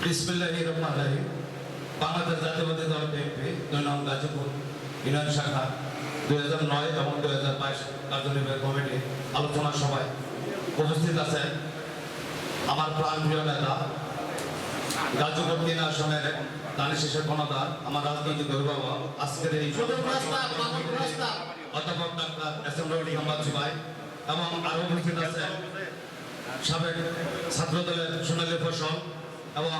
বিসমিল্লাহ রহমান রাহিম বাংলাদেশ জাতীয়বাদী দল বিএনপি দুই নং গাজীপুর ইউনিয়ন শাখা দুই হাজার নয় এবং দুই হাজার বাইশ কার্যনির্বাহী কমিটি আলোচনা সভায় উপস্থিত আছেন আমার প্রাণপ্রিয় নেতা গাজীপুর তিন আসনের দানি শেষের কণাদার আমার রাজনৈতিক অভিভাবক আজকের এই। অধ্যাপক ডাক্তার এস এম রবি এবং আরও উপস্থিত আছেন সাবেক ছাত্রদলের সোনালী ফসল এবং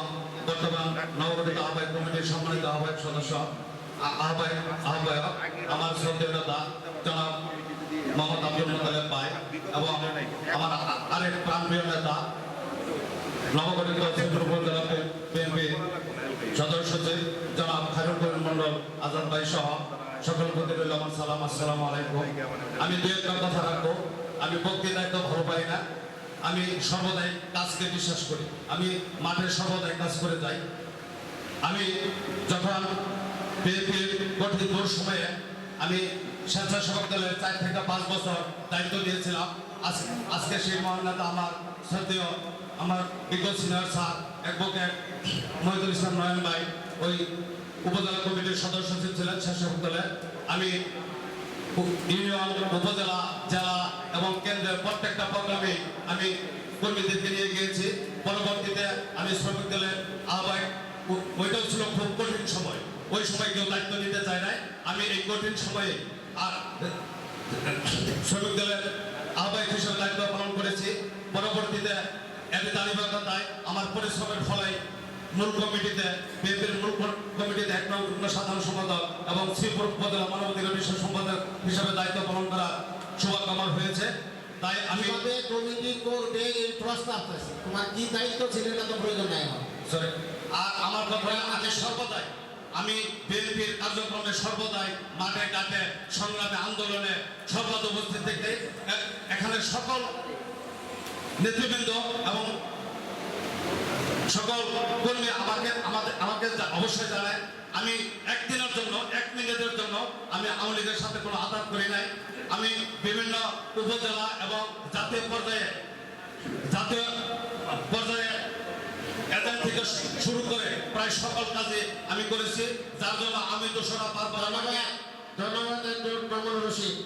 বর্তমান নবগঠিত আহ্বায়ক কমিটির সম্মানিত আহ্বায়ক সদস্য, আহ্বায়ক আহ্বায়ক, আমার শ্রদ্ধেয় জনাব মোহাম্মদ আব্দুল মোতালেব ভাই এবং আমার আরেক প্রাণপ্রিয় নেতা, নবগঠিত বিএনপি জনাব করিম মন্ডল আজাদ ভাই সহ সকল প্রতি সালাম আসসালামু আলাইকুম। আমি দু একটা কথা রাখব। আমি বক্তৃতায় তো ভালো পাই না। আমি সর্বদাই কাজকে বিশ্বাস করি। আমি মাঠে সর্বদাই কাজ করে যাই। আমি যখন বিএনপির গঠিত সময়ে আমি স্বেচ্ছাসেবক দলের চার থেকে পাঁচ বছর দায়িত্ব দিয়েছিলাম, আজ- আজকে সেই মহান আমার শ্রদ্ধেয়, আমার বিজ্ঞ senior sir, advocate Mohidul Islam Nayan ভাই ওই উপজেলা কমিটির সদস্য ছিলেন স্বেচ্ছাসেবক দলের আমি ইউনিয়ন, উপজেলা, জেলা এবং কেন্দ্রের প্রত্যেকটা প্রোগ্রামে আমি কর্মীদেরকে নিয়ে গিয়েছি। পরবর্তীতে আমি শ্রমিক দলের আহ্বায়ক। ওইটাও ছিল খুব কঠিন সময়। ওই সময় কেউ দায়িত্ব নিতে চায় নাই। আমি এই কঠিন সময়ে আর শ্রমিক দলের আহ্বায়ক হিসেবে দায়িত্ব পালন করেছি। পরবর্তীতে এতে দাঁড়িয়ে আমার পরিশ্রমের ফলে মূল কমিটিতে বিএনপির মূল কমিটিতে এক নং যুগ্ম সাধারণ সম্পাদক এবং শ্রীপুর উপজেলা মানবাধিকার বিষয় সম্পাদক হিসেবে দায়িত্ব পালন করা সৌভাগ্য আমার হয়েছে। তাই আমি কমিটি করবে এই প্রস্তাব আছে তোমার কি দায়িত্ব ছিল এটা তো প্রয়োজন নাই আমার। সরি আর আমার কথা আমি সর্বদাই আমি বিএনপির কার্যক্রমে সর্বদাই মাঠে ঘাটে সংগ্রামে আন্দোলনে সর্বদা উপস্থিত থেকে এখানে সকল নেতৃবৃন্দ এবং সকল কর্মী আমাকে আমাদের আমাকে অবশ্যই জানায়, আমি একদিনের জন্য, এক মিনিটের জন্য আমি আওয়ামী লীগের সাথে কোনো আঘাত করি নাই। আমি বিভিন্ন উপজেলা এবং জাতীয় পর্যায়ে জাতীয় পর্যায়ে এজেন্ট থেকে শুরু করে প্রায় সকল কাজে আমি করেছি। যার জন্য আমি দোষরা পারবার আমাকে ধন্যবাদ, রশিদ।